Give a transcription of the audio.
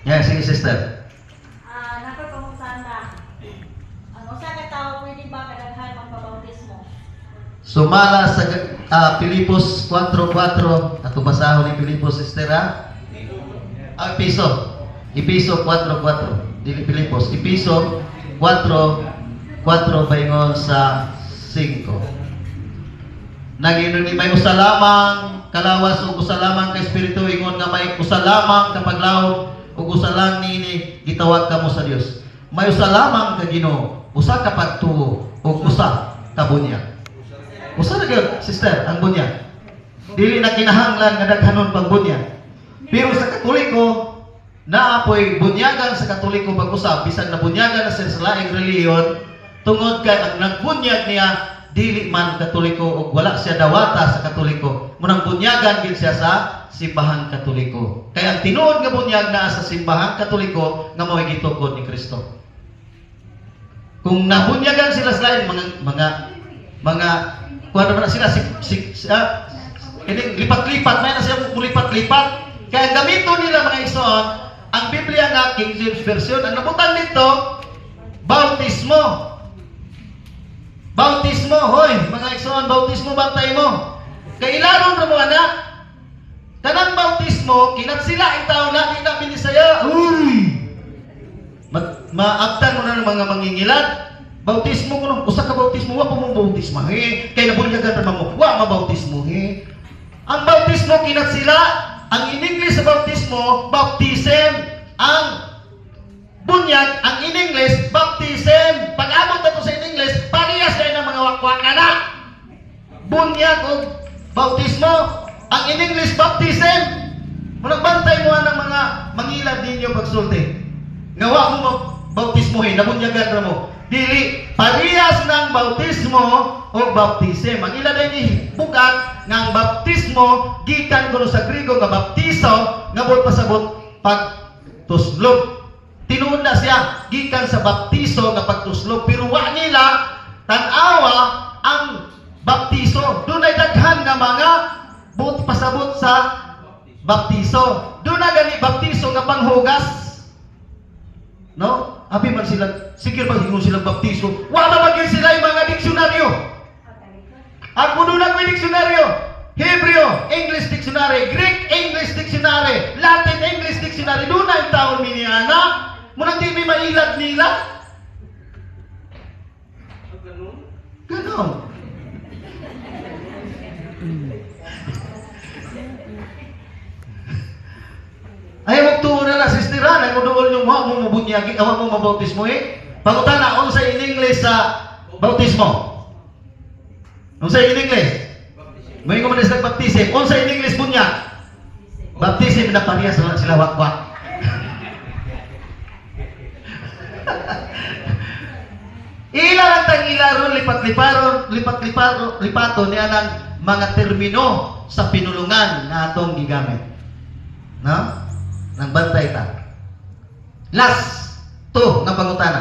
Yeah, sige sister. Ah, napapangutan na. Ang usa ka tawo pwede ba kadaghan magpabautismo? Sumala sa ah, Pilipos 4.4 ato basahon ni Pilipos sister ha? Ah, Episo. Episo 4.4. Dili Pilipos. Episo 4 4 baingon sa 5. Nagino ni may usa lamang kalawas ug usa lamang ka espiritu ingon nga may usa lamang ka ug usa lang nini gitawag kamo sa Dios. May usa lamang ka Ginoo, usa ka pagtuo ug usa ka bunyag. Usa na gyud sister ang bunyag. Dili na kinahanglan nga daghanon pang bunyag. Pero sa Katoliko naapoy bunyagan sa Katoliko pag-usab bisan na bunyagan na sa laing reliyon tungod kay ang nagbunyag niya dili man Katoliko ug wala siya dawata sa Katoliko. Munang bunyagan gid siya sa simbahan Katoliko. Kaya ang tinuod nga bunyag naa sa simbahan Katoliko nga mao gitukod ni Kristo. Kung nabunyagan sila sa lain mga mga mga naman na sila si, si, si ah, lipat-lipat may na siya mulipat-lipat kaya ang gamito nila mga ison ang Biblia nga King James Version ang nabutan dito bautismo bautismo hoy mga ison bautismo bantay mo kailaron ra mo anak kanang bautismo kinat sila ang tao na di na binisaya uy Ma- maabtan mo na ng mga mangingilan. Bautismo ko nung usa ka bautismo wa pa mo bautismo he. Kay nabunyagan ra mo wa mabautismo he. Ang bautismo kinat sila, ang in English sa bautismo baptism, ang Bunyag o bautismo, ang in English baptism. Munagbantay mo ng mga mangilad ninyo pagsulti. Ngawa mo bautismohin, nabunyagan ra mo. Dili, parehas ng bautismo o baptism. Ang ila ni bugat ng baptismo, gikan ko sa Grigo nga baptiso, nga bot pasabot pag tuslog. Tinuod na siya, gikan sa baptiso nga pagtuslog. Pero wa nila, tanawa but pasabot sa baptiso. Doon na gani baptiso nga panghugas. No? Abi man sila, sige ba hingon silang baptiso? Wala magin sila yung mga diksyonaryo. Ang puno na may diksyonaryo. Hebrew, English Dictionary, Greek, English Dictionary, Latin, English Dictionary. Doon na yung taon miniana. Munang di may mailad nila. Ganon. Ayaw mo tuwa na lang, sisteran. Ayaw mo doon yung mga mo mabunyagi, awa mo mabautismo eh. Pangutan na, kung sa in English sa bautismo. Kung sa in English. May ko man sa baptism. Kung sa in English bunyag. Baptism na parehas sila, sila wakwak. Ila lang tang ilaron lipat-liparon, lipat-liparon, lipato niya ng mga termino sa pinulungan na atong gigamit. No? Nang bantay ta. Last, to, nga pangutana.